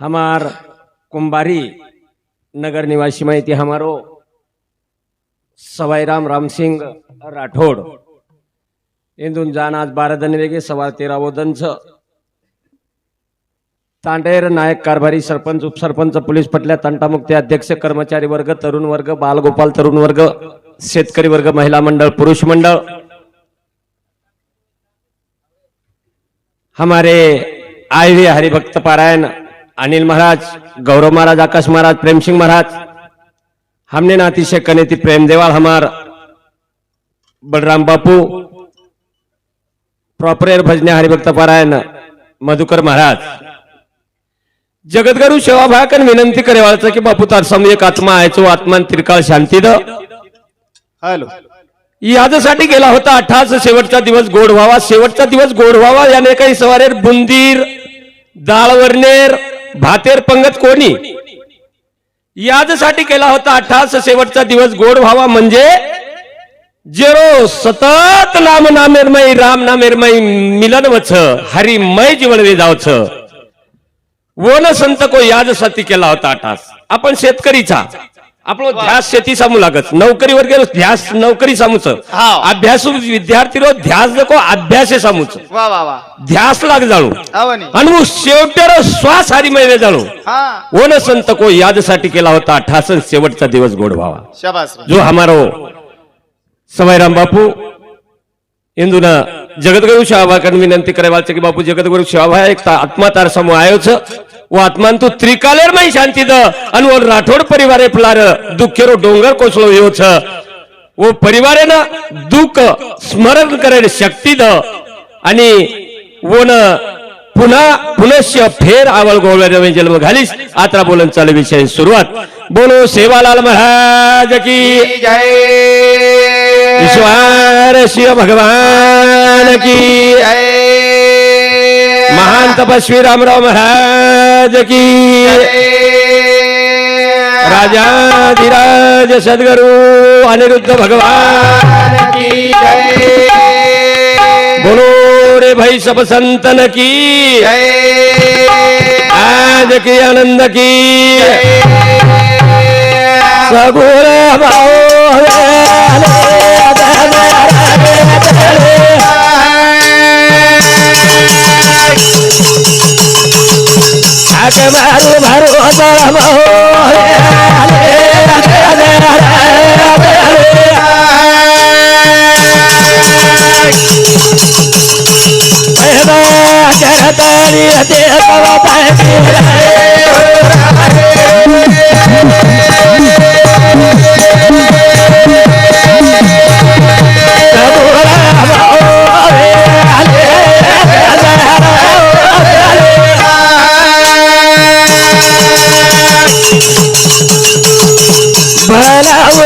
हमार कुंभारी नगर निवासी माहिती हमारो सवाईराम राम सिंग राठोड. इंदून जाण आज बारा दन वेगे सवा तेरा दनच तांडेर नायक कारभारी सरपंच उपसरपंच पोलीस पटल्या तंटामुक्ती अध्यक्ष कर्मचारी वर्ग तरुण वर्ग बालगोपाल तरुण वर्ग शेतकरी वर्ग महिला मंडळ पुरुष मंडळ. हमारे आय हुए हरिभक्त पारायण अनिल महाराज गौरव महाराज आकाश महाराज प्रेम सिंह महाराज हमने ना अतिशय कनेती प्रेम देवाल हमार बलराम बापू प्रॉपर भजने हरिभक्त पारायण मधुकर महाराज। जगद्गुरु सेवाभाकन विनंती करेवाळचं की बापू तार समोर एक आत्मा आहे तो आत्मान त्रिकाळ शांती द। हॅलो। याच्यासाठी गेला होता अठ्ठास शेवटचा दिवस गोड व्हावा शेवटचा दिवस गोड व्हावा याने काही सवारेर बुंदीर दाळवरनेर भातेर पंगत कोणी? याजसाठी केला होता अठ्ठास शेवटचा दिवस गोड व्हावा म्हणजे जेरो सतत नाम नामेरमय राम नामेरमय मिलन वच हरिमय जीवन वे जावच. वन संत को याजसाठी केला होता अठास आपण शेतकरीचा. आपलो ध्यास शेती सामू लागत. नोकरीवर गेलो ध्यास नोकरी सामूच. अभ्यासू विद्यार्थी रो ध्यास नको अभ्यासे सामूच. वा वा ध्यास लाग जाळू. आवनी. आणि मग शेवटेर श्वास हरी महिने जाळू. हा. वन संत को यादसाठी केला होता अठास शेवटचा दिवस गोड व्हावा. जो हमारो सवाईराम बापू इंदुना जगतगुरु शाहबाकन विनंती करे वालचे की बापू जगतगुरु शाहबा एक ता- आत्मा तार समो आयो छ तू त्रिकालेर में शांति द आणि वो राठोड परिवारे पलार दुखेरो डोंगर कोसळो यो छ वो परिवारे ना दुःख स्मरण करे शक्ती द आणि वो न पुन्हा पुनश्य फेर आवल गोवळ्या जन्म घालीस. आता बोलन चालू विषय सुरुवात. बोलो सेवालाल महाराज की जय. ईश्वर शिव भगवान की जय. महान तपस्वी रामराव महाराज की। राजाधिराज सद्गुरु अनिरुद्ध भगवान की बोलो रे भाई सब संतन की आज की आनंद की सगुण भाऊ ठाक मारू मारू दळ भाऊ करतारी ते भलाव भारो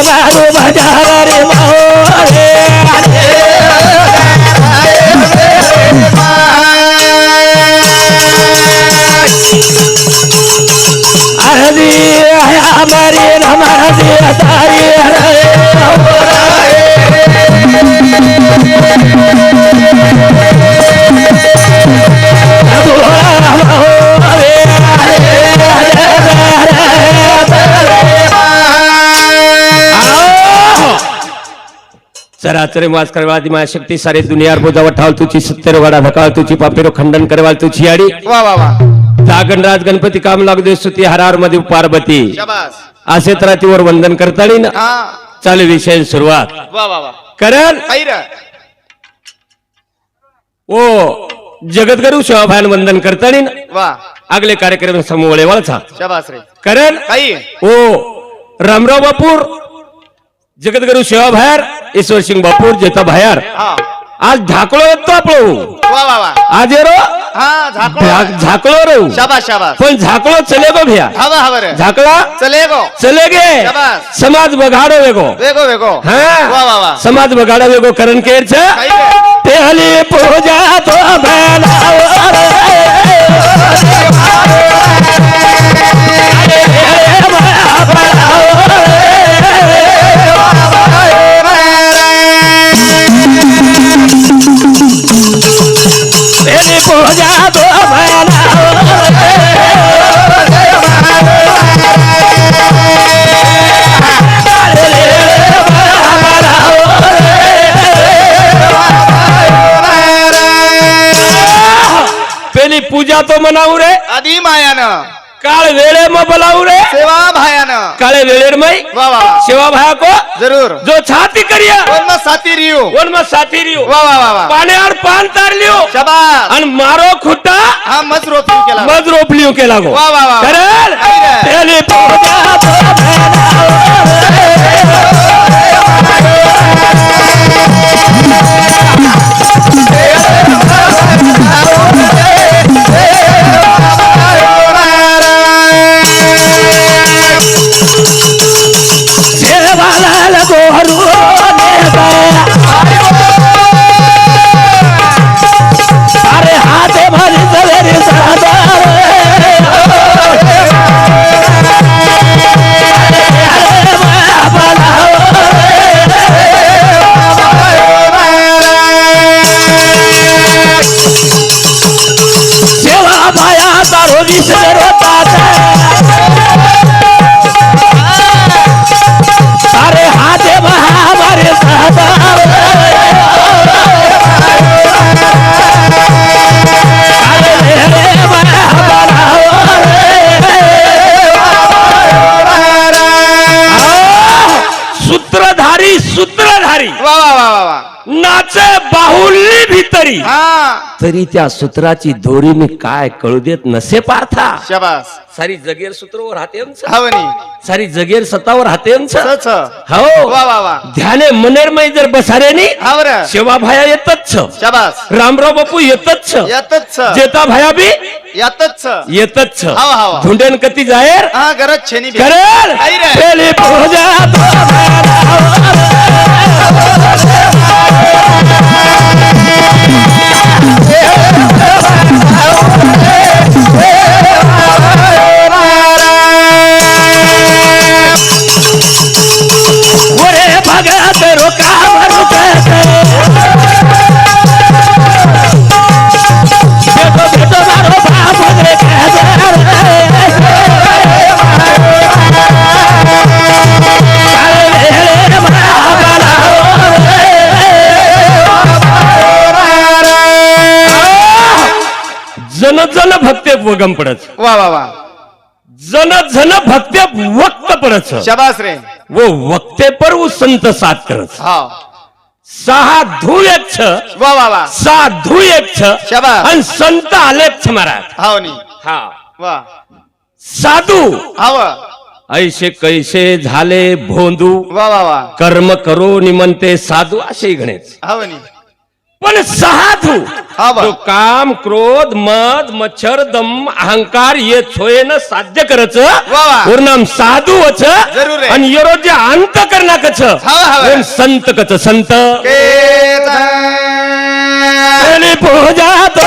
મારું બજાર રે મારી નમરી તારી चराचरे मास करवादी माया शक्ती सारे दुनियार बोजा वठाल तुझी सत्तर वाडा धकाळ तुझी पापेरो खंडन करवाल तुझी आडी। वा वा वा. जागणराज गणपती काम लागू दे स्तुती हरारमध्ये पार्वती। शाबास. असे तरातीवर वंदन करताळी ना। चालू विषय सुरुवात। वा वा वा. करण? खैर ओ जगद्गुरु शिवाभान वंदन करताळी ना। वा. आगले कार्यक्रम समूह वळचा शाबास रे. करण? काही ओ रामराव बापूर जगद्गुरु शिवाभायर ईश्वर सिंग बापूर जेता भायर. हा. आज ढाकळो येतो आपलो. वा वा वा. हाजेरो हा झाकलो झाकलो रो. शाबास शाबास. पण झाकलो चले गो भैया. हवा हवर झाकला चले गो. चले गे. समाज बघाडो वेगो. वेगो वेगो. हा? वा वा वा. समाज बघाडो वेगो करण केरच काही काय? ते हली पूजा तो पूजा काल वेळे में बोलावू रे. सेवा भाया काळे काले वेळे में सेवा भाया को? जरूर. जो छाती करिया. वन में साथी रियो. वन में साथी रियो. वा वा वा पाने पान तार लियो. शबा अन मारो खुट्टा हा मज रोप केला मज रोपलियो केला गो वा वा वा તારો हा. तरी त्या सूत्राची दोरी मी काय कळू देत नसे पार्था. शाबास. सारी जगेर सूत्रवर हाते हवनी सारी जगेर सतावर हाते सच. हो. वा वा वा. ध्याने मनेरमय जर बसारेनी हावर सेवा भाया येतच. छ. शाबास रामराव बापू येतच. छ. यातच. जेता भाया बी यातच. येतच. छ. हाव, हाव. धुंडेन कती जाहेर हा गरज छेनी. करेल Come on. वगम पडच. वा वा वा. जन जन भक्ते वक्त पडच. शाबास रे. वो वक्ते पर वो संत साथ करच. हा. सहा धू एक छ वा वा वा. साधू एक छ शाबास. आणि संत छ महाराज. हावनी हा. वा. साधू. हाव. ऐसे कैसे झाले भोंदू. वा वा वा. कर्म करो निमंते साधू असे गणेच हावनी पण साधू. जो काम क्रोध मद मच्छर दम अहंकार ये छोयेन साध्य करच वा. नाम साधू वच. आणि ये रोज अंत करना कच हा, हा. संत कच संत पूजा तो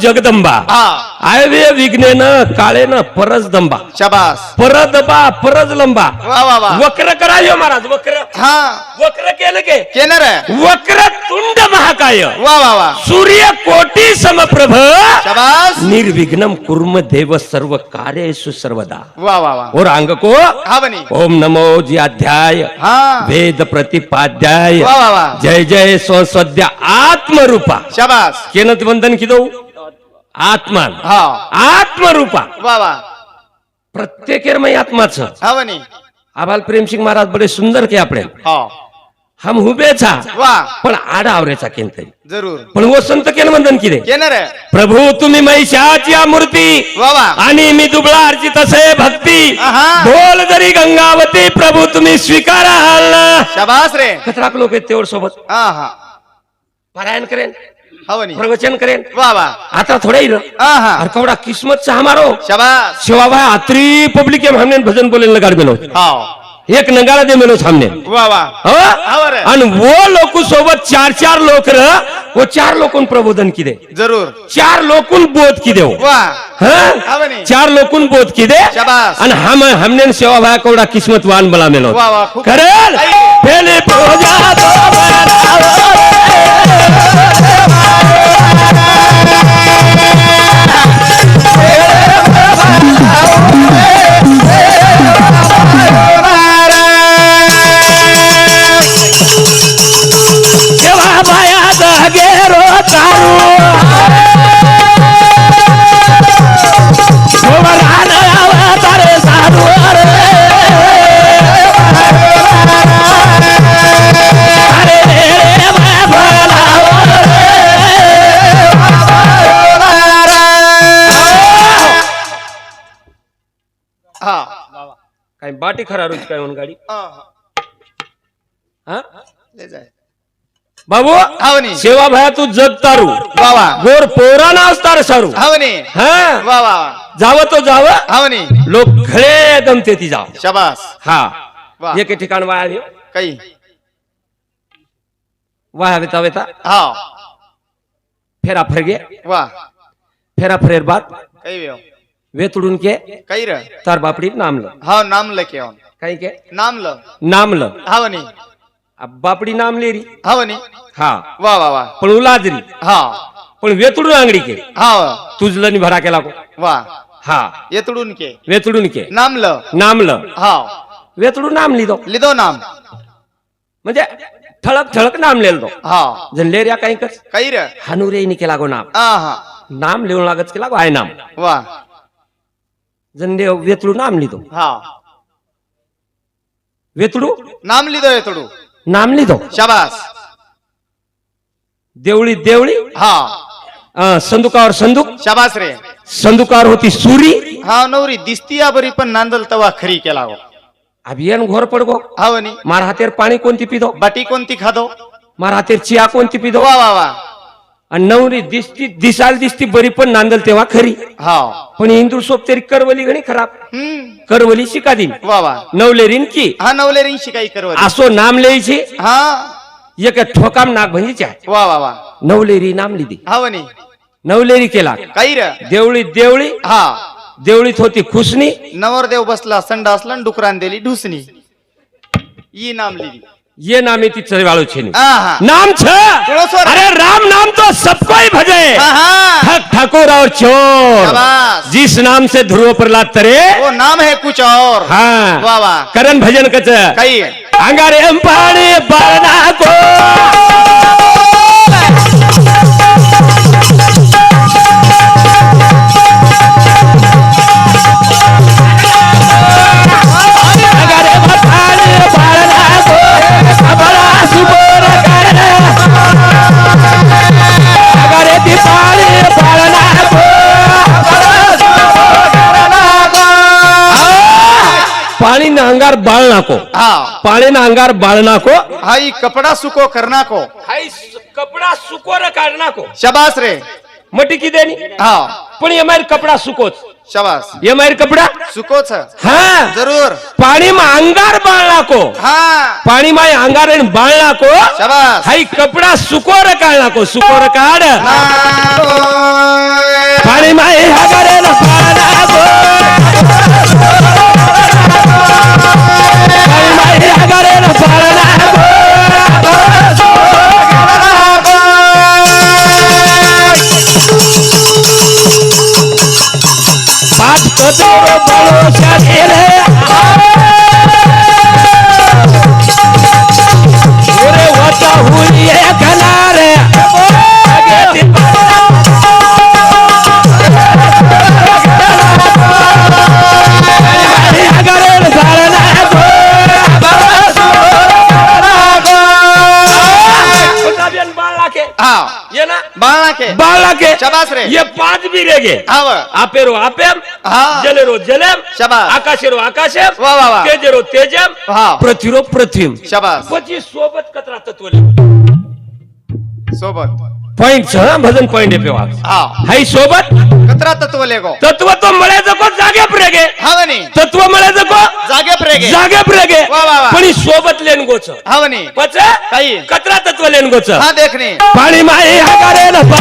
काल. काल जगदंबा आयवे विघ्नेन काळेन परस दंबा. शबास. परदबा परज लंबा. वक्र करायो महाराज वक्र. हा. वक्र केलं के? केनर वक्र तुंड महाकाय. वा वा वा. सूर्य कोटी समप्रभ. शबास. निर्विघ्नम कुर्म देव सर्व कार्येषु सर्वदा. वा वा वा. और अंग को ओम नमो जी अध्याय हा. वेद प्रतिपाध्याय. जय जय स्वसद्य आत्मरूपा. शबास. केनत वंदन की हा. आत्मरूपा. वा प्रत्येक हा बनी आबाल प्रेम सिंग महाराज बडे सुंदर के हा. हम हुबेचा. वा. पण आडा आवरेचा केन तरी. जरूर. पण वसंत केन वंदन किरे? केनर प्रभू तुम्ही महिषाची मूर्ती. आणि मी दुबळा अर्चित असे भक्ती. ढोल जरी गंगावती प्रभू तुम्ही स्वीकाराल शबास रे. कतराक लोक तेवढ सोबत. पारायण करेन. हा प्रवचन करेन. वा वा. आता थोडा ही किस्मत से हमारो. भाई आत्री पब्लिक के हमने भजन बोले लगा मेलो. हा. एक नगाड़ा दे मेलो सामने. वा वा. हाँ? आणि वो लोक सोबत चार चार लोक र वो चार लोकून प्रबोधन की दे जरूर. चार लोकून बोध की हाँ? बनी. चार लोकून बोध की दे. आणि हम हमने सेवा भाई कवडा किस्मतवान बला मेलो. करेल. पहले बाटी खरा रोज काय म्हणून गाडी? हा. हा. बाबू बनी सेवा भया तू जग तारू. वा गोर पोरा नाचतार सारू. बनी हा? वा जावं तो जावं. बनी लोक खळे दमते ती जाव. शबास. हा. एके ठिकाण वाया देव काही. वाया वेता वेता हा. फेरा फरगे वा. फेरा फरेर बात काही वेतुडून के काही र? तार बापडी नामलं. हा नाम लके ऑन काही के? नाम ल नामलं. हा बनी आ बापडी नाम लेरी हा बनी हा. वा वा वा. पण उलाजरी. हा. पण वेतुडून आंगडी के. हा तुझलं नि भरा केला को. वा. हा. येतडून के. वेतुडून के. नाम ल नामलं. हा वेतुडून नाम लिदो. लिदो नाम. म्हणजे ठळक ठळक नाम लेल दो हा जन लेर्या काही कर काही र? हानुरे नि केला गो नाम. हा हा नाम लिहून लागत केला गो आय नाम. वा. ले वेतुडू नाम हा. वेतुडू नाम लिदो येतडू नाम लिदो शबास. देवळी देवळी? हा. संदुकावर संदूक? शबास रे. संदुकावर होती सुरी? हा नवरी दिसती या बरी पण नांदल तवा खरी केला गो अभियान घोर पडगो. हा मार हातेर पाणी कोणती पिदो? बाटी कोणती खादो? मार हातेर चिया कोणती पिदो? वा वा वा. आणि नवरी दिसती दिसाल दिसती बरी पण नांदल तेव्हा खरी. हा पण इंदूर सोप तरी करवली गणी खराब. हम्म. करवली शिका दिन. वा वा. नवलेरीन की. हा नवले रिंशी काही करवत असो नाम लिहायचे. हा. एक ठोकाम नाग आहे वा वा. वा नवलेरी नाम लिदी हा वनी नवलेरी केला. काही र. देवळी देवळी. हा. देवळीत होती खुसनी. नवरदेव बसला संडा असला डुकरान दिली ढुसणी ई नाम लिही ये नामे ती चरवाळो छे हा हा. नाम छ. अरे राम नाम तो सबको ही भजे. हा, हा. ठाकुर और चोर. जिस नाम से ध्रुव प्रहलाद तरे वो नाम है कुछ और. हाँ. करण भजन कच. अंगारे पाणी बाळना को. अंगार बाळ नाको. हा. पाणी ना अंगार बाळ नाको. हा ई कपड़ा सुको करना को हाई कपड़ा सुको र काढ नाको. शबास रे. मटी की देनी हा. पण मारी कपड़ा सुकोच. शाबास. ये मायर कपड़ा? सुको छ हाँ. जरूर. पाणी में अंगार बाळ नाको. हाँ. पाणी में अंगार आणि बाळ नाको. शाबास. हाई कपडा सुकोर काढ नाको. सुकोर काढ. पाणी में अंगारे न बाळ नाको. बाल लाके शबास रे. ये पांच भी रह गए। आपेरो आपेम जलेरो जलेम शबास। आकाशेरो आकाशेम वा वा वा तेजेरो तेजेम पृथ्वीरो पृथ्वीम शबास। पची सोबत कचरा तत्व सोबत पॉइंट छ भजन पॉइंट आहे पेवा हा. सोबत? कचरा तत्व लेगो. तत्व तो मळे जको जागे प्रेगे. हवनी तत्व मळे जको जागे प्रेगे. जागे प्रेगे. वा वा पण सोबत लेन गोच हवनी पच? काही. कचरा तत्व लेन गोच हा देखनी पाणी माई हगारे लपा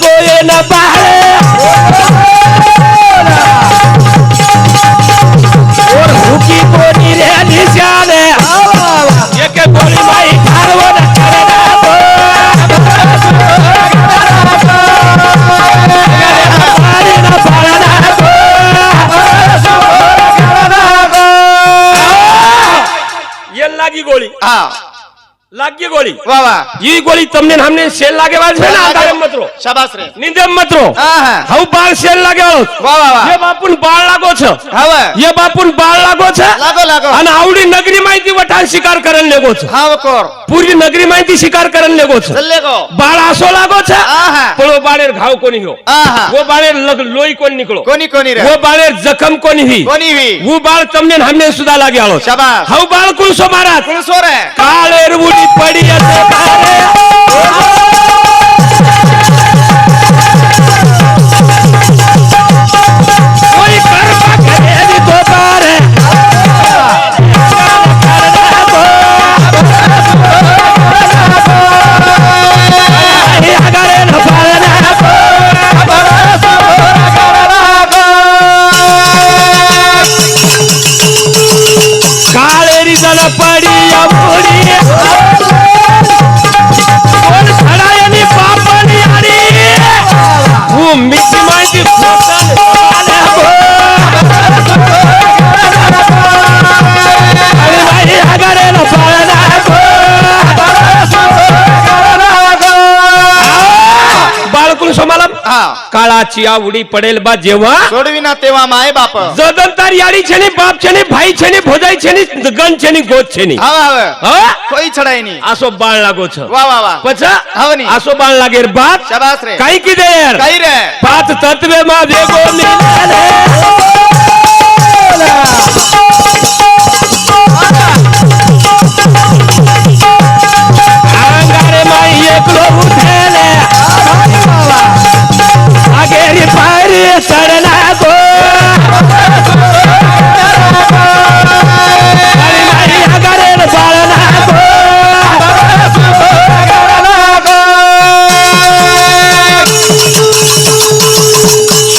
baboy in a bag. પાકી ગોળી વાહ વાહ ઈ ગોળી તમને હમને સેલ લાગે વાજ છે ને આધારે મતરો શાબાશ રે નિંદમ મતરો હા હા હવ બાળ સેલ લાગે વાળો વાહ વાહ એ બાપુન બાળ લાગો છે હવે એ બાપુન બાળ લાગો છે લાગો લાગો અને આવડી નગરી માંથી વઠાણ શિકાર કરન લેગો છે હા કોર પૂરી નગરી માંથી શિકાર કરન લેગો છે લેગો બાળ આસો લાગો છે હા હા પણ ઓ બાળેર ઘાવ કોની હો હા હા ઓ બાળેર લોહી કોની નીકળો કોની કોની રે ઓ બાળેર જખમ કોની હી કોની હી હું બાળ તમને હમને સુદા લાગે આળો શાબાશ હવ બાળ કુલસો મારા કુલસો રે કાળેર ઉડી படியத்தை பாரு काळाची आवडी पडेल बा जेव्हा सोडविना तेव्हा माय बाप. जदंतर याडी छेनी बाप छेनी भाई छेनी भोजाय छेनी गण छेनी गोद छेनी. हवा कोई छडाई नाही. असो बाळ लागोच वा वा वा. पच हवनी. असो बाळ लागेर बाप. शबास रे. काही की देर? काही रे. पाच तत्वे माझे गोड अंगारे माई एकलो उठे.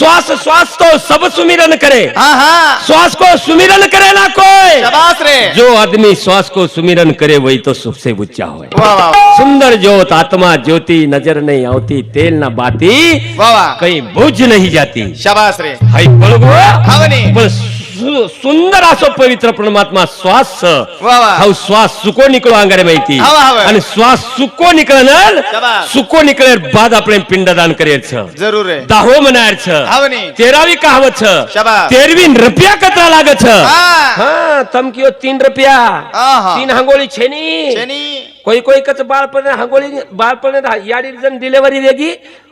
श्वास श्वास तो सब सुमिरन करे। हाँ हाँ श्वास को सुमिरन करे ना कोई। रे। जो आदमी श्वास को सुमिरन करे वही तो सबसे ऊँचा हो. सुंदर ज्योत आत्मा ज्योति नज़र नहीं आती तेल ना बाती कहीं बुझ नहीं जाती। शबास रे। हाई सुंदर असं पवित्र परमात्मा श्वास. हा श्वास सुको निकलो अंगारे माहिती. आणि श्वास सुको निकळणार सुको निकळे बाद आपले पिंडदान करेल जरूर दाहो म्हणायर तेरावी कहावत. छ तेरवी रुपया कतरा लागत. छ तमकियो हो तीन रुपया तीन हंगोळी छेनी. कोई कोई कच बाळपण हंगोळी बाळपण याडी जण डिलेवरी देगी.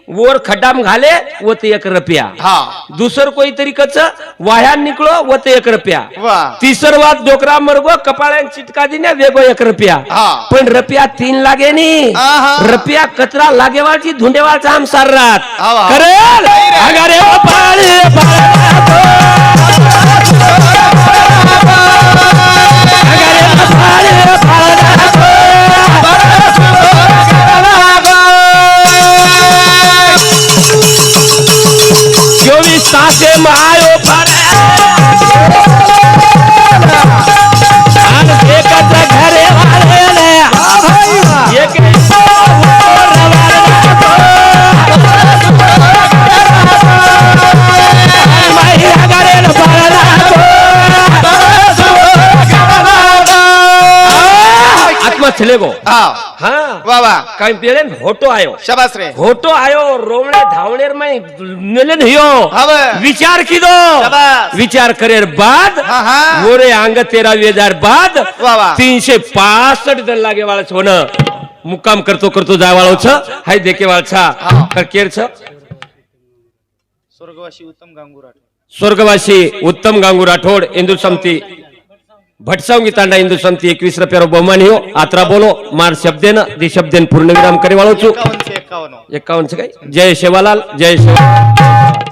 वर खड्डाम घाले व ते एक रुपया. हा. दुसर कोई तरी कच वाह्यान निकलो व ते एक रुपया. तिसर वाद डोकरा मरगो कपाळ्यान चिटका दिने वेगो एक रुपया. हा. पण रुपया तीन लागे नी. आहा. रुपया कचरा लागेवाळची धुंडेवाळचा आम साररात हा, हा. करेल अगारे पाळी, 啥事没有？छिले गो. हाँ. वाह होटो आयो. शबाश रे होटो विचार की विचार करेर बाद तेरा बाद वाह तीन से पांच सट दल लगे वाले मुकाम करतो करतो जाए वाला उच्चा हाय देखे वाला छा. कर केर छा. स्वर्गवासी उत्तम गांगुराठोड़. स्वर्गवासी उत्तम गांगुराठोड़ इंदु समती. ભટસાવગીતાંડા હિન્દુ સંતિ એકવીસ રૂપિયાનો બહુમાન હિયો આત્રા બોલો માર શબ્દે ન જે શબ્દે પૂર્ણ વિરામ કરી વાળો છું એકાવન છે કઈ જય શેવાલાલ જય શેવાલાલ